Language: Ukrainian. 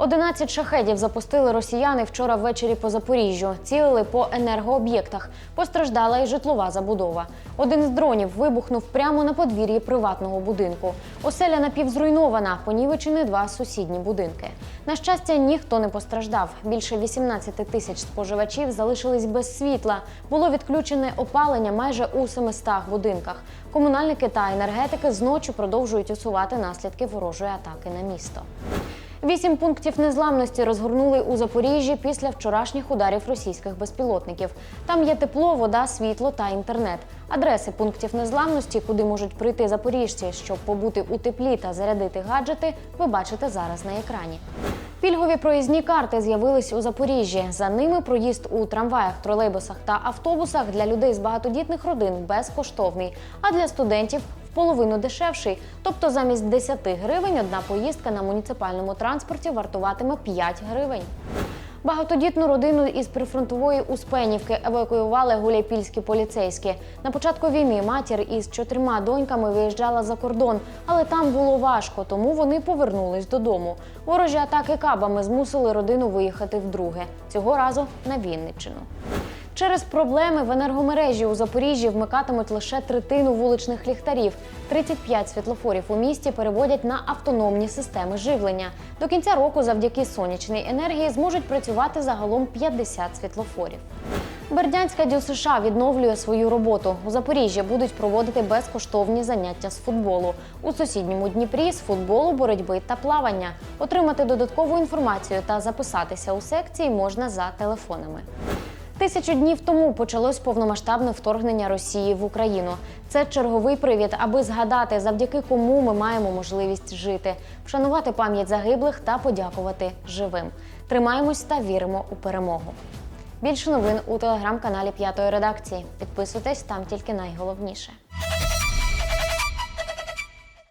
11 шахедів запустили росіяни вчора ввечері по Запоріжжю. Цілили по енергооб'єктах. Постраждала і житлова забудова. Один з дронів вибухнув прямо на подвір'ї приватного будинку. Оселя напівзруйнована, понівечені два сусідні будинки. На щастя, ніхто не постраждав. Більше 18 тисяч споживачів залишились без світла. Було відключене опалення майже у 700 будинках. Комунальники та енергетики зночі продовжують усувати наслідки ворожої атаки на місто. Вісім пунктів незламності розгорнули у Запоріжжі після вчорашніх ударів російських безпілотників. Там є тепло, вода, світло та інтернет. Адреси пунктів незламності, куди можуть прийти запоріжці, щоб побути у теплі та зарядити гаджети, ви бачите зараз на екрані. Пільгові проїзні карти з'явились у Запоріжжі. За ними проїзд у трамваях, тролейбусах та автобусах для людей з багатодітних родин безкоштовний, а для студентів в половину дешевший. Тобто замість 10 гривень одна поїздка на муніципальному транспорті вартуватиме 5 гривень. Багатодітну родину із прифронтової Успенівки евакуювали гуляйпільські поліцейські. На початку війни матір із чотирма доньками виїжджала за кордон, але там було важко, тому вони повернулись додому. Ворожі атаки кабами змусили родину виїхати вдруге. Цього разу на Вінниччину. Через проблеми в енергомережі у Запоріжжі вмикатимуть лише третину вуличних ліхтарів. 35 світлофорів у місті переводять на автономні системи живлення. До кінця року завдяки сонячній енергії зможуть працювати загалом 50 світлофорів. Бердянська ДЮСШ відновлює свою роботу. У Запоріжжі будуть проводити безкоштовні заняття з футболу. У сусідньому Дніпрі з футболу, боротьби та плавання. Отримати додаткову інформацію та записатися у секції можна за телефонами. Тисячу днів тому почалось повномасштабне вторгнення Росії в Україну. Це черговий привід, аби згадати, завдяки кому ми маємо можливість жити, вшанувати пам'ять загиблих та подякувати живим. Тримаємось та віримо у перемогу. Більше новин у телеграм-каналі П'ятої редакції. Підписуйтесь там тільки найголовніше.